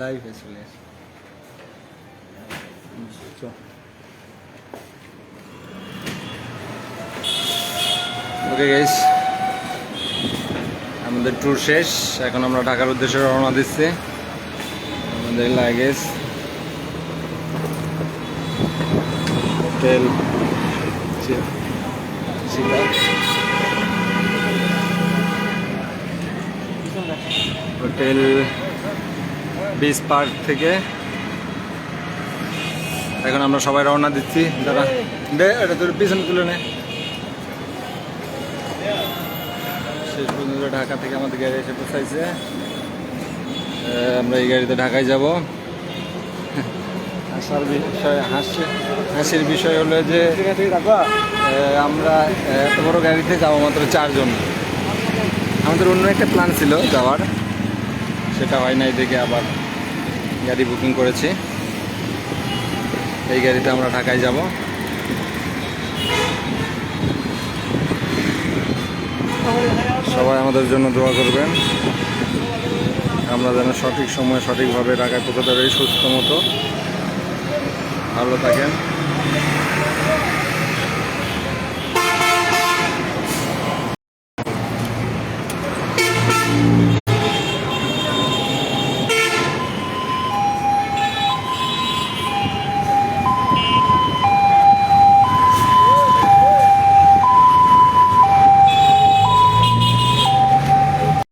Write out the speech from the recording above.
লাইভে চলে আসি ওকে গাইস আমাদের ট্যুর শেষ। এখন আমরা ঢাকার উদ্দেশ্যে রওনা দিচ্ছি। আমাদের luggage hotel hotel beach park থেকে। এখন আমরা সবাই রওনা দিচ্ছি দাদা দে, এটা তোর পিছনে তুলে নে। শেষ পর্যন্ত ঢাকা থেকে আমাদের গাড়ি এসে পৌঁছাইছে। আমরা এই গাড়িতে ঢাকায় যাব। হাসার বিষয়, হাসি, হাসির বিষয় হলো যে আমরা এত বড় গাড়িতে যাব মাত্র চারজন। আমাদের অন্য একটা প্ল্যান ছিল যাওয়ার। সেটা হয় নাই দেখে আবার। গাড়ি বুকিং করেছি। এই গাড়িতে আমরা ঢাকায় যাব। সবাই আমাদের জন্য দোয়া করবেন। আমরা যেন সঠিক সময়ে সঠিকভাবে ঢাকায় পৌঁছাতে পারি, সুস্থ মতো, ভালো থাকেন।